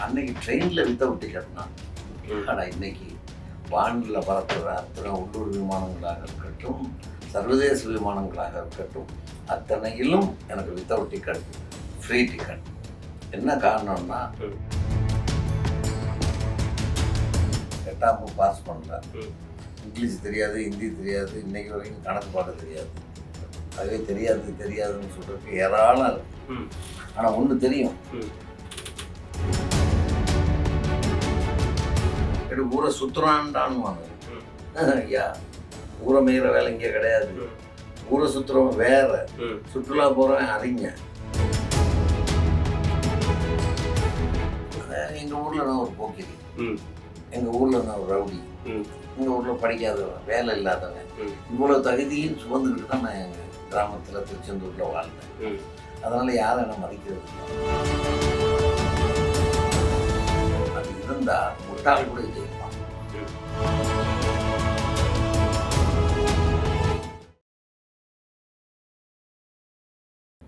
அன்னைக்கு ட்ரெயினில் வித்தவுட் டிக்கெட்னா. ஆனால் இன்னைக்கு வானில் பறக்கிற அத்தனை உள்ளூர் விமானங்களாக இருக்கட்டும் சர்வதேச விமானங்களாக இருக்கட்டும் அத்தனையிலும் எனக்கு வித்தவுட் டிக்கெட் ஃப்ரீ டிக்கெட் என்ன காரணம்னா. எட்டாம் பாஸ் பண்ணல. இங்கிலீஷ் தெரியாது ஹிந்தி தெரியாது இன்னைக்கு வரைக்கும் கணக்கு பார்க்க தெரியாது அதுவே தெரியாது தெரியாதுன்னு சொல்றதுக்கு ஏராளம் இருக்கு ம். ஆனால் ஒன்று தெரியும் ஊரை சுற்றுறான்டான்னு. ஐயா ஊரை மேயிற வேலை இங்கே கிடையாது. ஊரை சுற்றுறவன் வேற. சுற்றுலா போகிறவன் அறிஞ எங்கள் ஊரில் நான் ஒரு போக்கிரி. எங்கள் ஊரில் நான் ஒரு ரவுடி. எங்கள் ஊரில் படிக்காதவன் வேலை இல்லாதவன். இவ்வளோ தகுதியும் சுமந்துக்கிட்டு தான் நான் எங்கள் கிராமத்தில் திருச்செந்தூரில் வாழ்ந்தேன். அதனால் யாரும் என்ன மதிக்கிறது இல்லை. அது இருந்தால் முட்டாள் கூட ஜெயிப்பான்.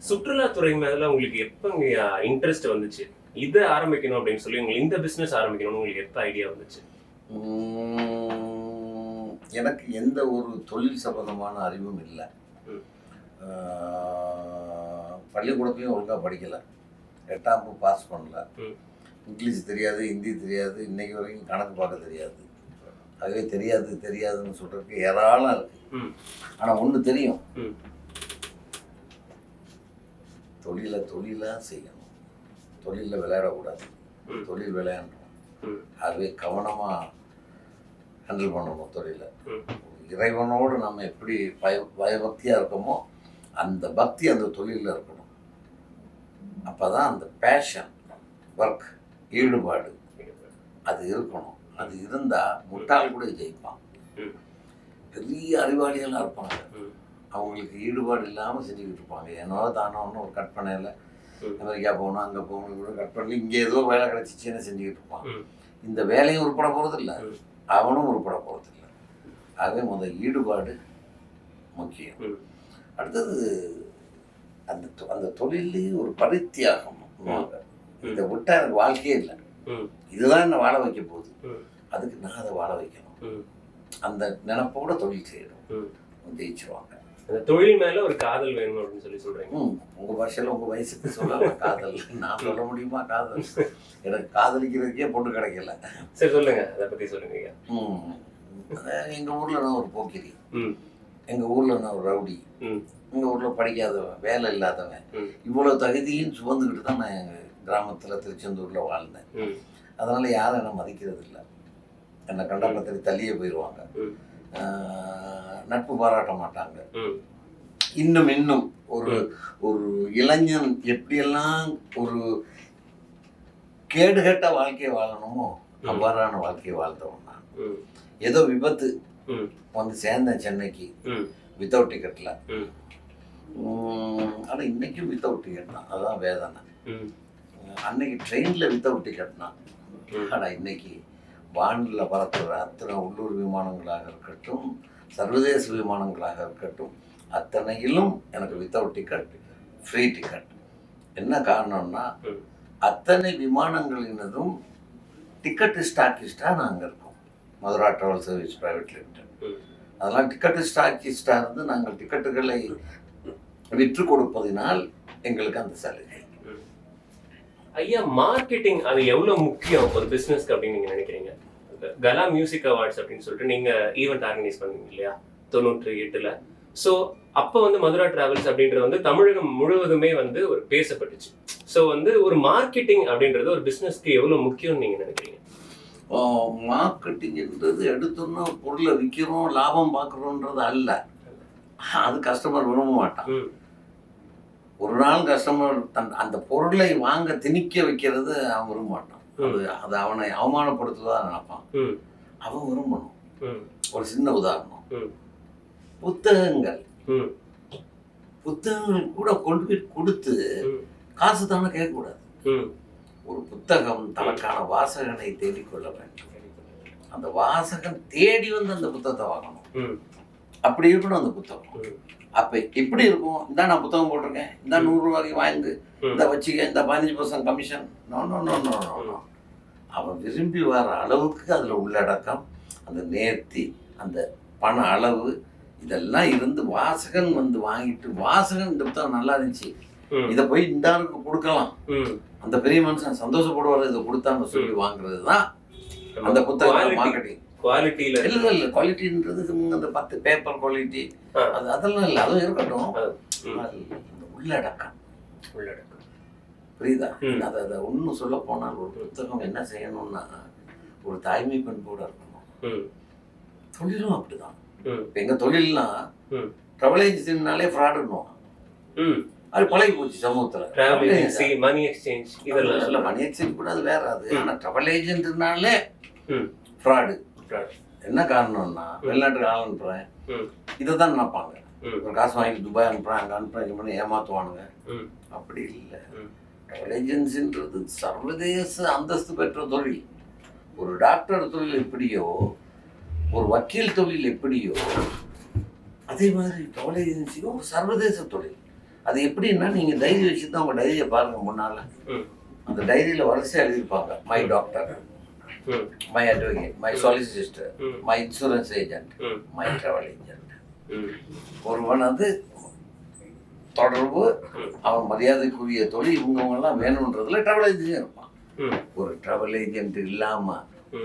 சுற்றுலாத்துறை மேல உங்களுக்கு எப்பங்க இன்ட்ரெஸ்ட் வந்துச்சு? இதை ஆரம்பிக்கணும் அப்படின்னு சொல்லி உங்களுக்கு இந்த பிசினஸ் ஆரம்பிக்கணும்னு உங்களுக்கு எப்ப ஐடியா வந்துச்சு? எனக்கு எந்த ஒரு தொழில் சம்பந்தமான அறிவும் இல்லை. பள்ளிக்கூடத்துலையும் ஒழுங்காக படிக்கலை. எட்டாம் பாஸ் பண்ணல. இங்கிலீஷ் தெரியாது ஹிந்தி தெரியாது இன்னைக்கு வரைக்கும் கணக்கு பார்க்க தெரியாது அதுவே தெரியாது தெரியாதுன்னு சொல்றதுக்கு ஏராளம் இருக்கு ம். ஆனால் ஒன்று தெரியும். தொழிலை தொழிலாக செய்யணும் தொழிலில் விளையாடக்கூடாது. தொழில் விளையாடணும். அதுவே கவனமாக ஹேண்டில் பண்ணணும் தொழிலை. இறைவனோடு நம்ம எப்படி பய பயபக்தியாக இருக்கோமோ அந்த பக்தி அந்த தொழிலில் இருக்கணும் அப்போ தான் அந்த பேஷன் ஒர்க் ஈடுபாடு. அது இருக்கணும். அது இருந்தால் முட்டாள் கூட ஜெயிப்பான். பெரிய அறிவாளிகளாக இருப்பாங்க. அவங்களுக்கு ஈடுபாடு இல்லாமல் செஞ்சுக்கிட்டு இருப்பாங்க. ஏனோ தானோன்னு ஒரு கற்பனையில் ம். அமெரிக்கா போகணும் அங்கே போகணும் கூட கற்பனை இங்கே ஏதோ வேலை கிடச்சிச்சின்னு செஞ்சுக்கிட்டு இருப்பான். இந்த வேலையும் உருப்பட போகிறதில்ல அவனும் உருப்பட போகிறதில்ல ஆகவே முதல் ஈடுபாடு முக்கியம். அடுத்தது அந்த தொ- அந்த தொழிலையும் ஒரு பரித்தியாகம். இதை விட்டா எனக்கு வாழ்க்கையே இல்லை. இதுதான் என்ன வாழ வைக்க போகுது. அதுக்கு நான் அதை வாழ வைக்கணும். அந்த நினைப்போட தொழில் செய்யணும். ஜெயிச்சிருவாங்க. அந்த தொழில் மேல ஒரு காதல் வேணும் அப்படின்னு சொல்லி சொல்றீங்க. ம். உங்கள் பாஷையில் உங்கள் வயசுக்கு சொல்லலாம். காதல். நான் சொல்ல முடியுமா? காதல். எனக்கு காதலிக்கிறதுக்கே பொண்ணு கிடைக்கல. சரி சொல்லுங்க. அதை பத்தி சொல்லுங்க எங்கள் ஊரில் நான் ஒரு போக்கிரி. ம். எங்கள் ஊரில் நான் ஒரு ரவுடி. ம். எங்கள் ஊரில் படிக்காதவன் வேலை இல்லாதவன். ம். இவ்வளோ தகுதியும் சுமந்துக்கிட்டு தான் நான் கிராமத்தில் திருச்செந்தூரில் வாழ்ந்தேன். அதனால் யாரும் என்னை மதிக்கிறது இல்லை என்னை கண்டபத்திரி தள்ளியே போயிடுவாங்க நட்பு பாராட்ட மாட்டாங்க. இன்னும் இன்னும் ஒரு ஒரு இளைஞன் எப்படியெல்லாம் ஒரு கேடுகட்ட வாழ்க்கையை வாழணுமோ. அவ்வாறான வாழ்க்கையை வாழ்ந்தவன் நான். ஏதோ விபத்து. வந்து சேர்ந்தேன் சென்னைக்கு. வித்தவுட் டிக்கெட்டில். ஆனால் இன்னைக்கும் வித்தவுட் டிக்கெட் தான் அதுதான் வேதனை. அன்னைக்கு ட்ரெயினில் வித்தவுட் டிக்கெட் கட்டினான் ஆனால் இன்னைக்கு வானில் பறக்கிற அத்தனை உள்ளூர் விமானங்களாக இருக்கட்டும் சர்வதேச விமானங்களாக இருக்கட்டும் அத்தனையிலும் எனக்கு வித்தவுட் டிக்கெட் ஃப்ரீ டிக்கெட் என்ன காரணம்னா அத்தனை விமானங்களினதும் டிக்கெட் ஸ்டாக்கிஸ்டாக நாங்கள் இருக்கோம். Madhura travel service private limited அதெல்லாம் டிக்கெட் ஸ்டாக்கிஸ்டாக இருந்து நாங்கள் டிக்கெட்டுகளை விற்று கொடுப்பதினால் எங்களுக்கு அந்த சலுகை ஐயா மார்க்கெட்டிங் அது எவ்வளவு முக்கியம் ஒரு பிசினஸ்க்கு அப்படின்னு நீங்க நினைக்கிறீங்க? கலா மியூசிக் அவார்ட்ஸ் அப்படின்னு சொல்லிட்டு நீங்க ஈவெண்ட் ஆர்கனைஸ் பண்ணீங்க இல்லையா? தொண்ணூற்றி எட்டுல. ஸோ அப்போ வந்து மதுரா டிராவல்ஸ் அப்படின்றது வந்து தமிழகம் முழுவதுமே வந்து ஒரு பேசப்பட்டுச்சு. ஸோ வந்து ஒரு மார்க்கெட்டிங் அப்படின்றது ஒரு பிசினஸ்க்கு எவ்வளவு முக்கியம்னு நீங்க நினைக்கிறீங்க? மார்க்கெட்டிங்ன்றது எடுத்தோன்னா பொருளை விற்கிறோம் லாபம் பார்க்குறோன்றது அல்ல. அது கஸ்டமர் விரும்ப மாட்டான். ஒரு நாள் கஸ்டமர் தன் அந்த பொருளை வாங்க திணிக்க வைக்கிறது அவன் விரும்ப மாட்டான் அது அது அவனை அவமானப்படுத்துவதா நினைப்பான். அவன் விரும்பணும். ஒரு சின்ன உதாரணம். புத்தகங்கள். புத்தகங்கள் கூட கொண்டு போய் கொடுத்து. காசு தானே கேட்கக்கூடாது. ஒரு புத்தகம் தனக்கான வாசகனை தேடிக்கொள்ள வேண்டும் அந்த வாசகன் தேடி வந்து அந்த புத்தகத்தை வாங்கணும். அப்படி இருக்கணும் அந்த புத்தகம். அப்ப எப்படி இருக்கும்? இந்த நான் புத்தகம் போட்டிருக்கேன். இந்த நூறு ரூபாய்க்கு வாங்கி. இந்த வச்சுக்க இந்த பதினஞ்சு percent commission no no no no no விரும்பி வர அளவுக்கு அதில் உள்ளடக்கம் அந்த நேர்த்தி அந்த பண அளவு இதெல்லாம் இருந்து வாசகன் வந்து வாங்கிட்டு வாசகன் இந்த புத்தகம் நல்லா இருந்துச்சு. இதை போய் இந்த ஆளுக்கு கொடுக்கலாம். அந்த பெரிய மனுஷன் சந்தோஷப்படுவார் இதை கொடுத்தான்னு சொல்லி வாங்குறது தான் அந்த புத்தகம் மார்க்கெட்டிங் qualityல இல்லை இல்லை குவாலிட்டின்றது அந்த பத்து பேப்பர் குவாலிட்டி. அது அதெல்லாம் இல்லை அதுவும் இருக்கட்டும். உள்ளடக்கம். உள்ளடக்கம். புரியுதா. அதை அதை ஒன்றும் சொல்ல போனால் ஒரு புத்தகம் என்ன செய்யணும்னா ஒரு தாய்மை பண்போட இருக்கணும். ம், தொழிலும் அப்படிதான். ம், இப்போ எங்கள் தொழில்னா. ட்ராவல் ஏஜென்சினாலே ஃப்ராடுன்னுவோம் ம். அது பழகி போச்சு சமூகத்தில். Travel agency, money exchange இதெல்லாம் இல்லை மணி எக்ஸ்சேஞ்ச் கூட அது வேற அது. ஆனால் ட்ராவல் ஏஜென்ட்னாலே ம். Fraud Fraud. என்ன காரணம்னா வெளிநாட்டுக்கு ஆள் அனுப்புகிறேன் ம். இதை தான் நினைப்பாங்க ஒரு காசு வாங்கிட்டு துபாய் அனுப்புகிறேன் அங்கே அனுப்புகிறேன் இங்கே பண்ணி ம். அப்படி இல்லை. ட்ராவல் ஏஜென்சின்றது சர்வதேச அந்தஸ்து பெற்ற தொழில். ஒரு டாக்டர் தொழில் எப்படியோ ஒரு வக்கீல் தொழில் எப்படியோ அதே மாதிரி ட்ராவல் ஏஜென்சியும் சர்வதேச தொழில். அது எப்படின்னா நீங்கள் டைரி வச்சு தான் உங்கள் டைரியை பாருங்கள் முன்னால். அந்த டைரியில் வரிசையாக எழுதியிருப்பாங்க my doctor my advocate my solicitor ம். மை இன்சூரன்ஸ் ஏஜென்ட் ம். மை ட்ராவல் ஏஜென்ட் ம். ஒருவன் அது தொடர்பு. அவன் மரியாதைக்குரிய தொழில் இவங்கவங்கெல்லாம் வேணுன்றதுல ட்ராவல் ஏஜென்சி இருப்பான். ஒரு ட்ராவல் ஏஜென்ட் இல்லாம.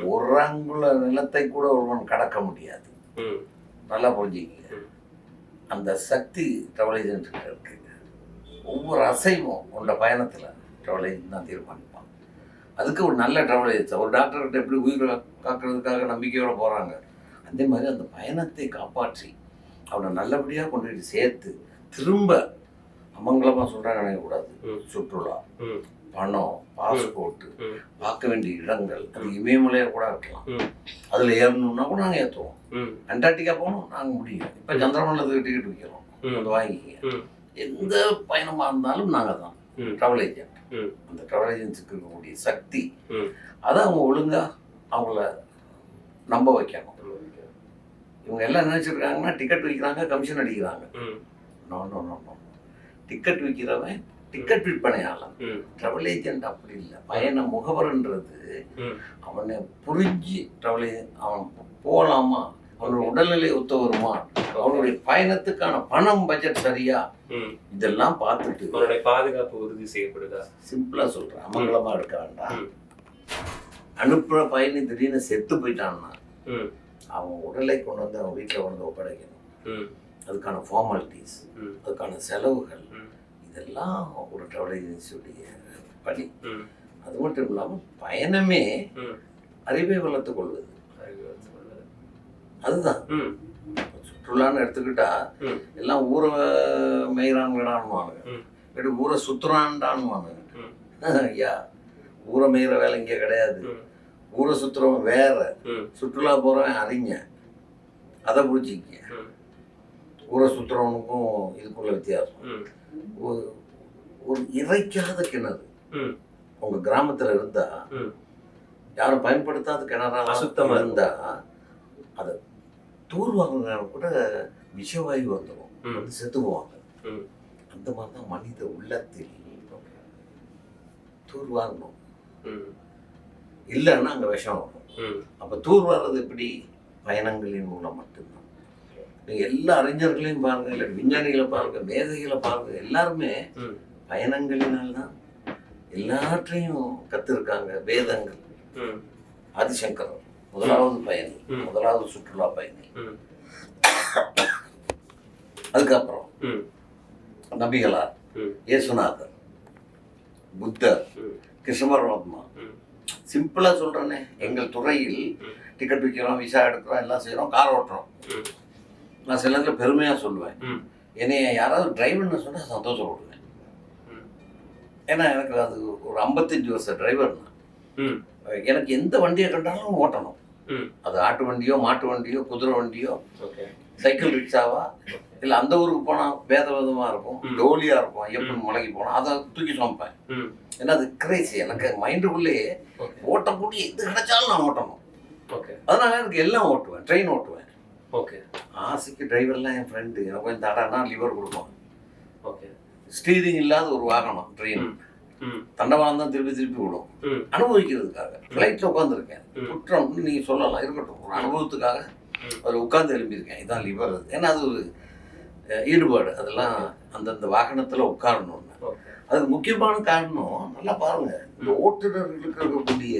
ஒரு அங்குல நிலத்தை கூட ஒருவன் கடக்க முடியாது. நல்லா புரிஞ்சுக்கிங்க. அந்த சக்தி ட்ராவல் ஏஜென்ட்டுக்கு இருக்கு ஒவ்வொரு அசைவும் உண்ட பயணத்துல ட்ராவல் ஏஜென்ட் தான் தீர்மானிப்பான் அதுக்கு ஒரு நல்ல ட்ராவல் ஏஜென்சி ஒரு டாக்டர்கிட்ட எப்படி உயிரை காக்கிறதுக்காக நம்பிக்கையோட போறாங்க அதே மாதிரி அந்த பயணத்தை காப்பாற்றி அவனை நல்லபடியாக கொண்டு போய் சேர்த்து திரும்ப அமங்கலமாக சொல்கிறாங்க நினைக்கக்கூடாது. சுற்றுலா. பணம் பாஸ்போர்ட்டு. பார்க்க வேண்டிய இடங்கள் அது இமயமலையாக கூட இருக்கலாம். அதில் ஏறணும்னா கூட நாங்கள் ஏற்றுவோம். அண்டார்டிகா போகணும் நாங்கள் முடியும் இப்போ சந்திரமண்டலத்துக்கு டிக்கெட் விற்கிறோம் ம். அதை வாங்கிக்கிங்க. எந்த பயணமாக இருந்தாலும் நாங்கள் தான். Travel agent. அந்த ட்ராவல் ஏஜென்சிக்கு இருக்கக்கூடிய சக்தி. அதை அவங்க ஒழுங்காக அவங்கள நம்ப வைக்கணும் இவங்க எல்லாம் நினைச்சிருக்காங்கன்னா டிக்கெட் விற்கிறாங்க கமிஷன் அடிக்கிறாங்க. No no no no ticket விற்கிறவன் ticket விற்பனையாளன் ம். ட்ராவல் ஏஜென்ட் அப்படி இல்லை பயண முகவர்ன்றது. அவனை புரிஞ்சு ட்ராவல் அவன் போகலாமா அவனோட உடல்நிலை ஒத்து வருமா அவனுடைய பயணத்துக்கான பணம் பட்ஜெட் சரியா. இதெல்லாம் பார்த்துட்டு உன்னுடைய பாதுகாப்பு உறுதி செய்யப்படுதா சிம்பிளாக சொல்கிறேன் அமங்கலமாக இருக்க வேண்டாம் ம். அனுப்புகிற பயணி திடீர்னு செத்து போயிட்டான்னா. அவன் உடலை கொண்டு வந்து அவன் வீட்டில் கொண்டு வந்து ஒப்படைக்கணும். அதுக்கான ஃபார்மாலிட்டிஸ். அதுக்கான செலவுகள். இதெல்லாம் ஒரு ட்ராவல் ஏஜென்சியுடைய பணி. அது மட்டும் இல்லாமல் பயணமே. அறிவை வளர்த்துக் கொள்வது. அதுதான். சுற்றுலான்னு எடுத்துக்கிட்டா. எல்லாம் ஊரை மேய்கிறான்டான்னுவாங்க ம். இல்லாட்டி ஊரை சுற்றுறான்டான்னுவாங்க ம். ஐயா ஊரை மேய்கிற வேலை இங்கே கிடையாது. ஊரை சுற்றுறவன் வேற. சுற்றுலா போகிறவன் அறிஞன் அதை ம். ஊரை சுற்றுறவனுக்கும் இதுக்குள்ள வித்தியாசம். ஒரு ஒரு இறைக்காத கிணறு ம். உங்கள் கிராமத்தில் இருந்தா. யாரும் பயன்படுத்தாத கிணறா அசுத்தமா இருக்கும். அதை தூர்வாங்க கூட விஷவாயு வந்துடும். வந்து செத்து போவாங்க. அந்த மாதிரி தான் மனித உள்ளத்தில் தூர்வாரணும் ம். இல்லைன்னா அங்கே விஷம் வரும். அப்போ தூர்வாரது எப்படி பயணங்களின் மூலம் மட்டும்தான் நீங்கள் எல்லா அறிஞர்களையும் பாருங்க இல்லை விஞ்ஞானிகளை பாருங்க மேதைகளை பாருங்க எல்லாருமே. பயணங்களினால் தான் எல்லாற்றையும் கற்றுருக்காங்க வேதங்கள் ம். முதலாவது பயணி. முதலாவது சுற்றுலா பயணி. அதுக்கப்புறம். நபிகளார். இயேசுநாதர் புத்தர் ம். கிருஷ்ண பரமாத்மா ம். சிம்பிளாக சொல்கிறேனே எங்கள் துறையில். டிக்கெட் விற்கிறோம் விசா எடுக்கிறோம் எல்லாம் செய்கிறோம் கார் ஓட்டுறோம். நான் சில நேரத்தில் பெருமையாக சொல்லுவேன். என்னைய யாராவது டிரைவர்னு சொன்னால் சந்தோஷப்படுவேன் ம். ஏன்னா எனக்கு அது ஒரு ஐம்பத்தஞ்சு வருஷம் டிரைவர் நான். எனக்கு எந்த வண்டியை கண்டாலும் ஓட்டணும். அது ஆட்டு வண்டியோ மாட்டு வண்டியோ குதிரை வண்டியோ ஓகே. சைக்கிள் ரிக்ஷாவா இல்லை அந்த ஊருக்கு போனால் வேத விதமாக இருக்கும். டோலியாக இருக்கும் ஐயப்பன் மலைக்கு போனால் அதை தூக்கி சுமப்பேன். ஏன்னா அது கிரேசி எனக்கு மைண்டுக்குள்ளேயே ஓட்டக்கூடிய எது கிடைச்சாலும் நான் ஓட்டணும். ஓகே. அதனால எனக்கு எல்லாம் ஓட்டுவேன் ட்ரெயின் ஓட்டுவேன். ஓகே. ஆசைக்கு டிரைவர்லாம் என் ஃப்ரெண்டு எனக்கு கொஞ்சம் தடானா லிவர் கொடுப்பான் ஓகே. ஸ்டீரிங் இல்லாத ஒரு வாகனம் ட்ரெயின் தண்டவாளம் தான் திருப்பி திருப்பி விடும். அனுபவிக்கிறதுக்காக. ஃப்ளைட்டில் உட்காந்துருக்கேன் ம். குற்றம் நீங்கள் சொல்லலாம். இருக்கட்டும். ஒரு அனுபவத்துக்காக. அதில் உட்காந்து எழுப்பியிருக்கேன் இதான் லிவர் அது. ஏன்னா அது ஒரு ஈடுபாடு. அதெல்லாம் அந்தந்த வாகனத்தில் உட்காரணும்னு. அதுக்கு முக்கியமான காரணம் நல்லா பாருங்க. இந்த ஓட்டுநர்களுக்கு இருக்கக்கூடிய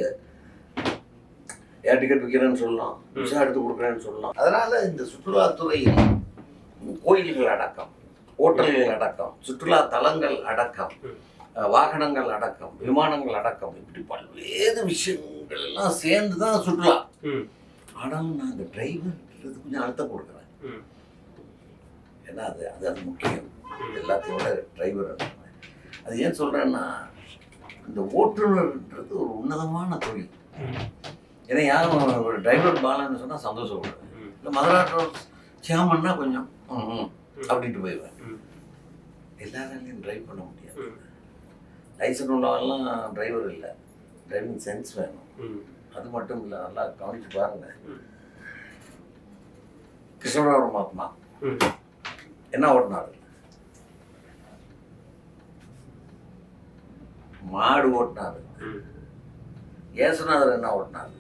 ஏர் டிக்கெட் விற்கிறேன்னு சொல்லலாம். விசா எடுத்து கொடுக்குறேன்னு சொல்லலாம். அதனால இந்த சுற்றுலாத்துறையில் கோயில்கள் அடக்கம் ஹோட்டல்கள் அடக்கம் சுற்றுலா தலங்கள் அடக்கம். வாகனங்கள் அடக்கம் விமானங்கள் அடக்கம் இப்படி பல்வேறு விஷயங்கள் எல்லாம் சேர்ந்து தான் சுற்றுலா ஆனாலும் நான் அந்த டிரைவர்ன்றது கொஞ்சம் அழுத்தம் கொடுக்குறேன். ஏன்னா அது அது அது முக்கியம். விட டிரைவர் அது ஏன் சொல்கிறேன்னா இந்த ஓட்டுநர்ன்றது ஒரு உன்னதமான தொழில். ஏன்னா யாரும் ஒரு டிரைவர் பாலன்னு சொன்னால் சந்தோஷப்படுவேன். இல்லை மதுராட்டோ சேமன்னா கொஞ்சம். அப்படின்ட்டு போயிடுவேன். எல்லாராலையும் டிரைவ் பண்ண முடியாது. ம். லைசன்ஸ் உள்ளவெல்லாம் டிரைவர் இல்லை டிரைவிங் சென்ஸ் வேணும். அது மட்டும் இல்லை நல்லா கவனிச்சு பாருங்க. கிருஷ்ணராவ பரமாத்மா ம். என்ன ஓட்டினாரு மாடு ஓட்டினாரு. ஏசுநாதர் என்ன ஓட்டினாரு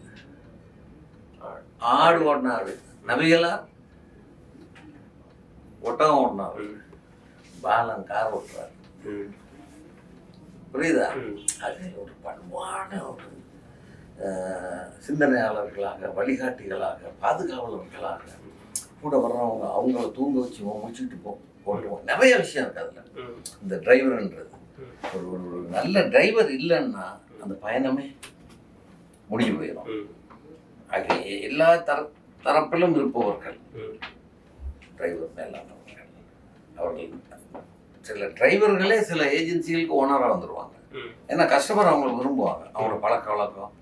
ஆடு ஓட்டினாரு நபிகளா ஒட்டகம் ஓட்டினாரு. பாலன் கார் ஓட்டுறாரு. புரியுதா. அது ஒரு பண்பான ஒரு சிந்தனையாளர்களாக வழிகாட்டிகளாக பாதுகாவலர்களாக கூட வர்றவங்க அவங்கள தூங்க வச்சு முடிச்சுட்டு போ போட்டுவோம் நிறைய விஷயம் இருக்கு அதில். இந்த டிரைவர்ன்றது. ஒரு ஒரு நல்ல டிரைவர் இல்லைன்னா அந்த பயணமே முடிஞ்சு போயிடும். ஆகிய எல்லா தர தரப்பிலும் இருப்பவர்கள். டிரைவர் மேலானவர்கள் அவர்கள் சில டிரைவர்களே சில ஏஜென்சிகளுக்கு ஓனராக வந்துடுவாங்க. ஏன்னா கஸ்டமர் அவங்கள விரும்புவாங்க அவங்களோட பழக்க வழக்கம்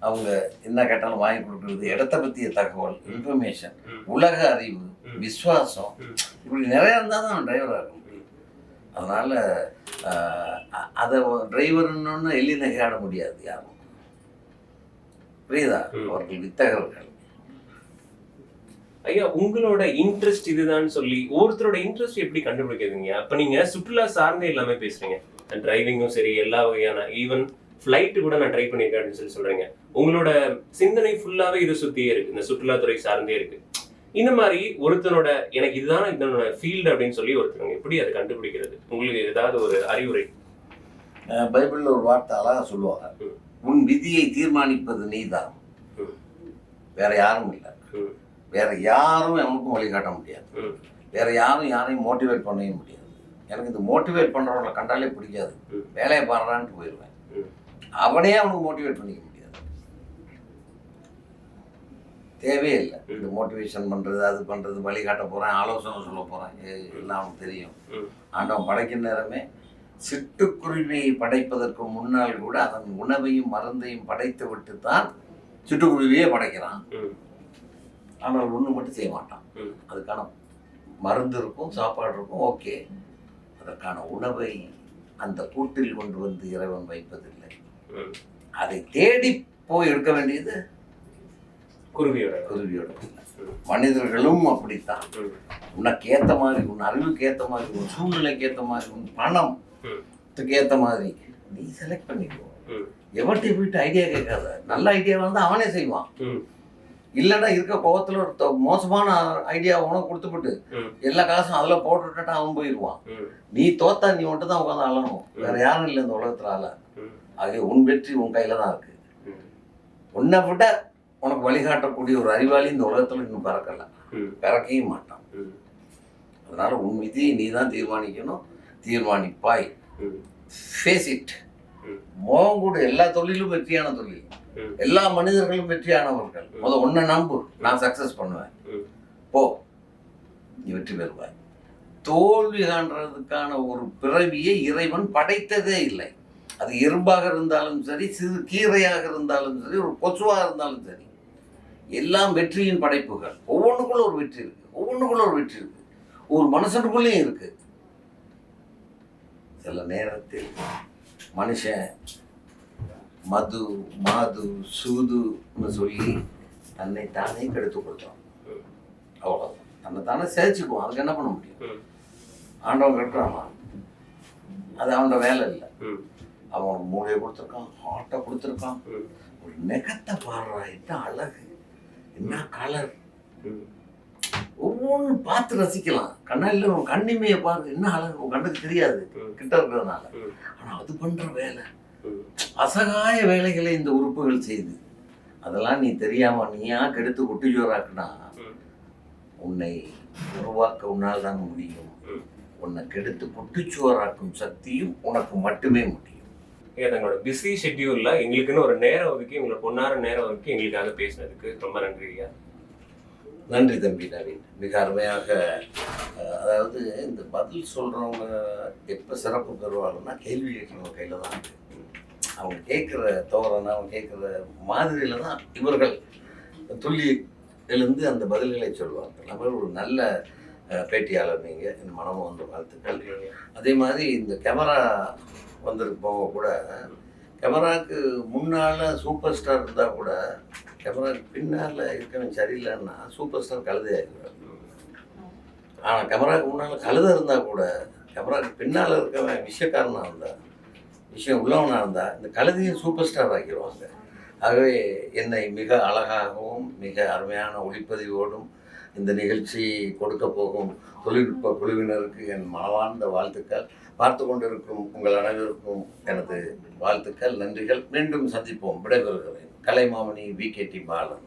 அவங்க என்ன கேட்டாலும் வாங்கி கொடுக்குறது இடத்த பற்றிய தகவல் இன்ஃபர்மேஷன். உலக அறிவு ம். விசுவாசம் ம். இப்படி நிறைய இருந்தால் தான் டிரைவராக இருக்க முடியும் அதனால் அதை டிரைவர்னு எள்ளி நகையாட முடியாது யாரும் புரியுதா. அவர்கள் வித்தகர்கள் ஐயா உங்களோட இன்ட்ரெஸ்ட் இதுதான் சொல்லி ஒருத்தரோட இன்ட்ரெஸ்ட் எப்படி கண்டுபிடிக்கிறதுங்க அப்ப நீங்க சுற்றுலா சார்ந்தே எல்லாமே பேசுறீங்க. டிரைவிங்கும் சரி எல்லா வகையான ஈவன் ஃப்ளைட் கூட நான் ட்ரை பண்ணியிருக்கேன் அப்படின்னு சொல்லி சொல்றீங்க. உங்களோட சிந்தனை ஃபுல்லாவே இது சுத்தியே இருக்கு. இந்த சுற்றுலாத்துறை சார்ந்தே இருக்கு. இந்த மாதிரி ஒருத்தனோட எனக்கு இதுதான் இதனோட ஃபீல்டு அப்படின்னு சொல்லி ஒருத்தவங்க எப்படி அதை கண்டுபிடிக்கிறது? உங்களுக்கு ஏதாவது ஒரு அறிவுரை? பைபிளில் ஒரு வார்த்தை அழகாக சொல்லுவாங்க. உன் விதியை தீர்மானிப்பது நீதான். ம். வேற யாரும் இல்லை. வேற யாரும் எவனுக்கும் வழிகாட்ட முடியாது. வேற யாரும் யாரையும் மோட்டிவேட் பண்ணவே முடியாது எனக்கு இந்த மோட்டிவேட் பண்றவங்களை கண்டாலே பிடிக்காது. வேலையை பாடுறான்ட்டு போயிடுவேன். அவனே அவனுக்கு மோட்டிவேட் பண்ணிக்க முடியாது தேவையே இல்லை. இந்த மோட்டிவேஷன் பண்றது அது பண்றது வழிகாட்ட போறேன் ஆலோசனை சொல்ல போறேன் ஏய், எல்லாம் அவனுக்கு தெரியும். ஆண்டவன் படைக்கும் நேரமே சிட்டுக்குருவியை படைப்பதற்கு முன்னால் கூட அதன் உணவையும் மருந்தையும் படைத்து விட்டு தான் சிட்டுக்குருவியே படைக்கிறான். ஆனால் ஒன்று மட்டும் செய்ய மாட்டான். அதுக்கான மருந்து இருக்கும் சாப்பாடு இருக்கும் ஓகே அதற்கான உணவை அந்த கூட்டில் கொண்டு வந்து இறைவன் வைப்பதில்லை. அதை தேடி போய் எடுக்க வேண்டியது குருவியோட குருவியோட. மனிதர்களும் அப்படித்தான். உனக்கு ஏத்த மாதிரி உன் அறிவுக்கு ஏத்த மாதிரி உன் சூழ்நிலைக்கு ஏத்த மாதிரி உன் பணம். ஏத்த மாதிரி நீ செலக்ட் பண்ணிக்கோ. எவர்கிட்ட போயிட்டு ஐடியா கேட்காத நல்ல ஐடியா வந்து அவனே செய்வான். இல்லைன்னா இருக்க கோவத்துல ஒரு மோசமான ஐடியா உனக்கு கொடுத்துப்பட்டு. எல்லா காசும் அதுல போட்டுட்டா அவன் போயிடுவான். நீ தோத்தா நீ மட்டும் தான் உட்காந்து அழணும் வேற யாரும் இல்லை இந்த உலகத்துல ஆள. ஆகிய உன் வெற்றி உன் கையில தான் இருக்கு. உன்னை விட உனக்கு வழிகாட்டக்கூடிய ஒரு அறிவாளி இந்த உலகத்துல இன்னும் பிறக்கல ம். பிறக்கவே மாட்டான். அதனால உன் விதியை நீ தான் தீர்மானிக்கணும் தீர்மானிப்பாய். Face it. மோகம் கூட எல்லா தொழிலும் வெற்றியான தொழில். எல்லா மனிதர்களும் வெற்றியானவர்கள். ம். முத உன்னை நம்பு. நான் சக்சஸ் பண்ணுவேன். போ. நீ வெற்றி பெறுவாய். தோல்வி காண்றதுக்கான ஒரு பிறவியை இறைவன் படைத்ததே இல்லை. அது எறும்பாக இருந்தாலும் சரி சிறு கீரையாக இருந்தாலும் சரி ஒரு கொசுவாக இருந்தாலும் சரி. எல்லாம் வெற்றியின் படைப்புகள். ஒவ்வொன்றுக்குள்ள ஒரு வெற்றி இருக்கு. ஒவ்வொன்றுக்குள்ள ஒரு வெற்றி இருக்கு. ஒரு மனுஷனுக்குள்ளேயும் இருக்கு. சில நேரத்தில் மனுஷன் மது மாது சூதுன்னு சொல்லி தன்னை தானே கெடுத்துக் கொள்றான் ம். அவ்வளோதான் தன்னை தானே சேர்த்துக்குவான் அதுக்கு என்ன பண்ண முடியும். ஆண்டவன் கட்டுறான் அது அவனோட வேலை இல்லை. அவன் மூளையை கொடுத்துருக்கான் ஹார்ட்டை கொடுத்துருக்கான். ஒரு நெகத்தை பாடுறா என்ன அழகு என்ன கலர். ஒவ்வொன்றும் பார்த்து ரசிக்கலாம் கண்ணாடியில் உன் கண்ணிமையை பாரு என்ன அழகு உன் கண்ணுக்கு தெரியாது. கிட்ட இருக்கிறதுனால. ஆனால் அது பண்ணுற வேலை. அசகாய வேலைகளை இந்த உறுப்புகள் செய்யுது அதெல்லாம் நீ தெரியாம நீயா கெடுத்து குட்டிச்சோறாக்குனா ம். உன்னை உருவாக்க உன்னால் தான் முடியும். உன்னை கெடுத்து குட்டிச்சோறாக்கும் சக்தியும் உனக்கு மட்டுமே முடியும் தங்களோட பிஸி ஷெட்யூல்ல எங்களுக்குன்னு ஒரு நேரம் ஒதுக்கி உங்களோட பொன்னார நேரம் ஒதுக்கி எங்களுக்காக பேசினதுக்கு ரொம்ப நன்றி ஐயா. நன்றி தம்பி நவீன். மிக அருமையாக அதாவது இந்த பதில் சொல்றவங்க எப்போ சிறப்பு பெறுவாங்கன்னா கேள்வி கேட்குறவங்க கையில் தான் இருக்கு. அவங்க கேட்குற தோரணை அவங்க கேட்குற மாதிரியில் தான் இவர்கள் துள்ளி எழுந்து அந்த பதில்களை சொல்வாங்க நம்ம ஒரு நல்ல பேட்டியாளர் நீங்கள் என் மனமும் வந்து வாழ்த்துக்கள். அதே மாதிரி இந்த கேமரா வந்திருப்பவங்க கூட கேமராவுக்கு முன்னால் சூப்பர் ஸ்டார் இருந்தால் கூட கேமராவுக்கு பின்னால் இருக்கணும் சரியில்லைன்னா சூப்பர் ஸ்டார் கழுதையாகிறார் ஆனால் கேமராவுக்கு முன்னால் கழுதை இருந்தால் கூட கேமராவுக்கு பின்னால் இருக்கவன் விஷயக்காரனாக இருந்தா விஷயம் உள்ளவனாக இருந்தால் இந்த கழுதியை சூப்பர் ஸ்டார் ஆக்கிடுவாங்க. ஆகவே என்னை மிக அழகாகவும் மிக அருமையான ஒளிப்பதிவோடும் இந்த நிகழ்ச்சி கொடுக்க போகும் தொழில்நுட்ப குழுவினருக்கு என் மனவார்ந்த வாழ்த்துக்கள். பார்த்து கொண்டிருக்கும் உங்கள் அனைவருக்கும் எனது வாழ்த்துக்கள் நன்றிகள். மீண்டும் சந்திப்போம் விடைபெறுகிறேன். Kalaimamani V K T Balan.